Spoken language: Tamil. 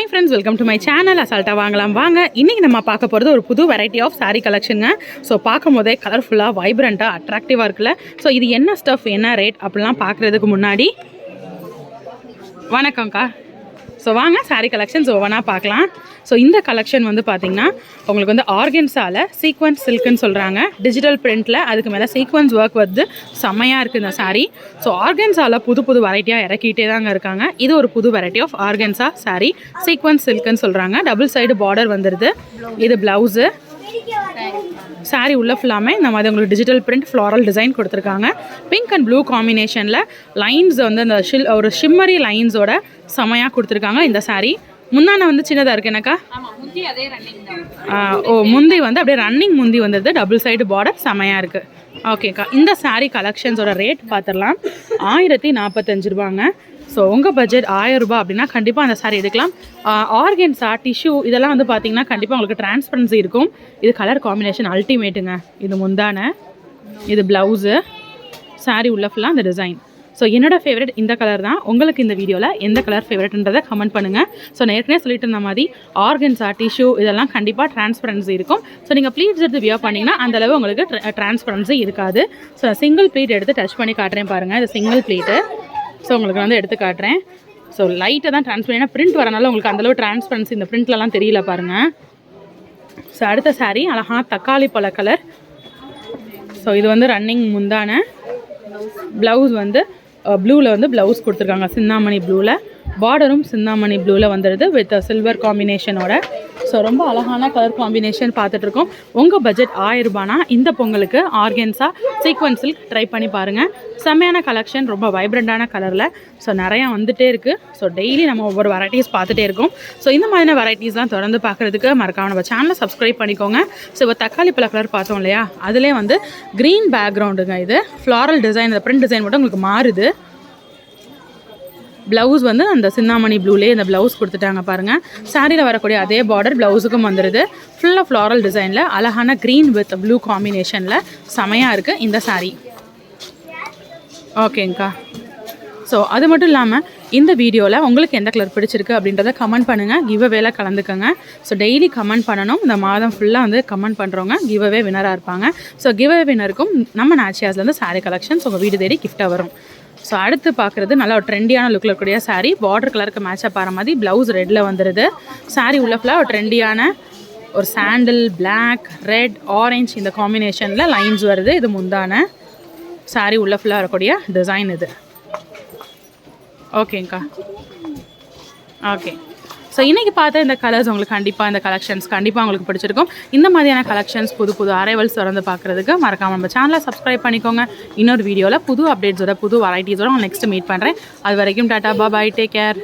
Hi friends welcome to my channel அசால்ட்டாக வாங்கலாம். வாங்க. இன்றைக்கி நம்ம பார்க்க போகிறது ஒரு புது வெரைட்டி ஆஃப் சாரீ கலெக்ஷனுங்க ஸோ பார்க்கும் போதே கலர்ஃபுல்லாக வைப்ரண்ட்டாக அட்ராக்டிவாக இருக்குல்ல. ஸோ இது என்ன ஸ்டஃப் என்ன ரேட் அப்படிலாம் பார்க்குறதுக்கு முன்னாடி. வணக்கம்க்கா. ஸோ வாங்க சாரீ கலெக்ஷன்ஸ் ஒவ்வொன்றா பார்க்கலாம். ஸோ இந்த கலெக்ஷன் வந்து பார்த்தீங்கன்னா உங்களுக்கு வந்து ஆர்கன்ஸால் சீக்வன்ஸ் சில்க்குன்னு சொல்கிறாங்க டிஜிட்டல் பிரிண்டில் அதுக்கு மேலே சீக்வன்ஸ் ஒர்க் வந்து செம்மையாக இருக்குது இந்த சாரீ ஸோ ஆர்கன்ஸால் புது புது வெரைட்டியாக இறக்கிட்டே தாங்க இருக்காங்க. இது ஒரு புது variety of organza saree sequins சில்க்குன்னு சொல்கிறாங்க டபுள் சைடு பார்டர் வந்துடுது இது ப்ளவுஸு saree உள்ள ஃபுல்லாமே இந்த மாதிரி உங்களுக்கு டிஜிட்டல் பிரிண்ட் ஃப்ளாரல் டிசைன் கொடுத்துருக்காங்க. பிங்க் அண்ட் ப்ளூ காம்பினேஷனில் லைன்ஸ் வந்து அந்த ஷில் ஒரு ஷிம்மரி லைன்ஸோட செமையாக கொடுத்துருக்காங்க இந்த saree. முந்தான வந்து சின்னதாக இருக்கு எனக்கா ஓ முந்தி வந்து அப்படியே ரன்னிங் முந்தி வந்தது. டபுள் சைடு பார்டர் செமையாக இருக்குது ஓகேக்கா இந்த saree கலெக்ஷன்ஸோட ரேட் பார்த்துடலாம் ஆயிரத்தி நாற்பத்தஞ்சு ரூபாங்க. ஸோ உங்கள் பட்ஜெட் ஆயிரம் ரூபாய் அப்படின்னா கண்டிப்பாக அந்த சாரீ எடுக்கலாம். ஆர்கன்ஸா டிஷ்யூ இதெல்லாம் வந்து பார்த்தீங்கன்னா கண்டிப்பாக உங்களுக்கு டிரான்ஸ்பரன்சி இருக்கும். இது கலர் காம்பினேஷன் அல்டிமேட்டுங்க இது முந்தான இது ப்ளவுஸு saree உள்ள ஃபுல்லாக அந்த டிசைன் ஸோ என்னோட ஃபேவரட் இந்த கலர் தான். உங்களுக்கு இந்த வீடியோவில் எந்த கலர் ஃபேவரட்ன்றதை கமெண்ட் பண்ணுங்கள் ஸோ நான் ஏற்கனவே சொல்லிட்டு இருந்த மாதிரி ஆர்கன்ஸா டிஷ்யூ இதெல்லாம் கண்டிப்பாக டிரான்ஸ்பரன்சி இருக்கும். ஸோ நீங்கள் ப்ளீட்ஸ் எடுத்து வியர் பண்ணிங்கன்னா அந்தளவு உங்களுக்கு டிரான்ஸ்பரன்சி இருக்காது. ஸோ சிங்கிள் ப்ளீட் எடுத்து டச் பண்ணி காட்டுறேன் பாருங்கள் இது சிங்கிள் ப்ளீட்டு ஸோ உங்களுக்கு வந்து எடுத்து காட்டுறேன். ஸோ லைட்டாக தான் ட்ரான்ஸ்பர் ஏன்னா பிரிண்ட் வரனால உங்களுக்கு அந்தளவு டிரான்ஸ்பரன்சி இந்த பிரிண்ட்லலாம் தெரியல பாருங்கள் ஸோ அடுத்த சாரீ அழகா தக்காளி பழ கலர் ஸோ இது வந்து ரன்னிங் முந்தான ப்ளவுஸ் வந்து ப்ளூவில் வந்து ப்ளவுஸ் கொடுத்துருக்காங்க. சிந்தாமணி ப்ளூவில் பார்டரும் சிந்தாமணி ப்ளூவில் வந்துடுது வித் சில்வர் காம்பினேஷனோட ஸோ ரொம்ப அழகான கலர் காம்பினேஷன் பார்த்துட்ருக்கோம் உங்கள் பட்ஜெட் ஆயிரம் ரூபானா இந்த பொங்கலுக்கு ஆர்கென்ஸாக சீக்வன்ஸில் ட்ரை பண்ணி பாருங்கள் செம்மையான கலெக்ஷன் ரொம்ப வைப்ரண்ட்டான கலரில் ஸோ நிறையா வந்துகிட்டே இருக்குது ஸோ டெய்லி நம்ம ஒவ்வொரு வெரைட்டிஸ் பார்த்துட்டே இருக்கோம். ஸோ இந்த மாதிரியான வெரைட்டிஸ்லாம் தொடர்ந்து பார்க்குறதுக்கு மறக்காம நம்ம சேனலை சப்ஸ்கிரைப் பண்ணிக்கோங்க. ஸோ இப்போ தக்காளி பழ கலர் பார்த்தோம் இல்லையா? அதிலே வந்து க்ரீன் பேக்ரவுண்டுங்க இது. ஃப்ளாரல் டிசைன் இந்த பிரிண்ட் டிசைன் மட்டும் உங்களுக்கு மாறுது. ப்ளவுஸ் வந்து அந்த சின்னாமணி ப்ளூலேயே இந்த ப்ளவுஸ் கொடுத்துட்டாங்க பாருங்கள் சாரியில் வரக்கூடிய அதே பார்டர் ப்ளவுஸுக்கும் வந்துடுது ஃபுல்லாக ஃப்ளாரல் டிசைனில் அழகான க்ரீன் வித் ப்ளூ காம்பினேஷனில் செமையாக இருக்குது இந்த சாரீ ஓகேங்க்கா ஸோ அது மட்டும் இல்லாமல் இந்த வீடியோவில் உங்களுக்கு எந்த கலர் பிடிச்சிருக்கு அப்படின்றத கமெண்ட் பண்ணுங்கள் கிவ்அவேல கலந்துக்கோங்க. ஸோ டெய்லி கமெண்ட் பண்ணணும். இந்த மாதம் ஃபுல்லாக வந்து கமெண்ட் பண்ணுறவங்க கிவ்அவே வினராக இருப்பாங்க. ஸோ கிவ்அவே வினருக்கும் நம்ம நாச்சியாஸ்லேருந்து saree கலெக்ஷன்ஸ் உங்கள் வீடு தேடி கிஃப்ட்டாக வரும். ஸோ அடுத்து பார்க்குறது நல்ல ஒரு ட்ரெண்டியான லுக்கில் இருக்கக்கூடிய சாரீ பார்டர் கலருக்கு மேட்சப் ஆகிற மாதிரி ப்ளவுஸ் ரெட்டில் வந்துடுது சாரீ உள்ள ஃபுல்லாக ஒரு ட்ரெண்டியான ஒரு சாண்டில் பிளாக் ரெட் ஆரஞ்சு இந்த காம்பினேஷனில் லைன்ஸ் வருது. இது முந்தான சாரீ உள்ள ஃபுல்லாக வரக்கூடிய டிசைன் இது. ஓகேங்க்கா ஓகே ஸோ இன்றைக்கி பார்த்த இந்த கலர்ஸ் உங்களுக்கு கண்டிப்பாக இந்த கலெக்ஷன்ஸ் கண்டிப்பாக உங்களுக்கு பிடிச்சிருக்கும். இந்த மாதிரியான கலெக்ஷன்ஸ் புது புது அரைவல்ஸ் திறந்து பார்க்குறதுக்கு மறக்காம நம்ம சேனலை சப்ஸ்கிரைப் பண்ணிக்கோங்க. இன்னொரு வீடியோவில் புது அப்டேட்ஸோட புது வெரைட்டிஸோட நெக்ஸ்ட் மீட் பண்ணுறேன் அது வரைக்கும் டாட்டா பாய் டேக் கேர்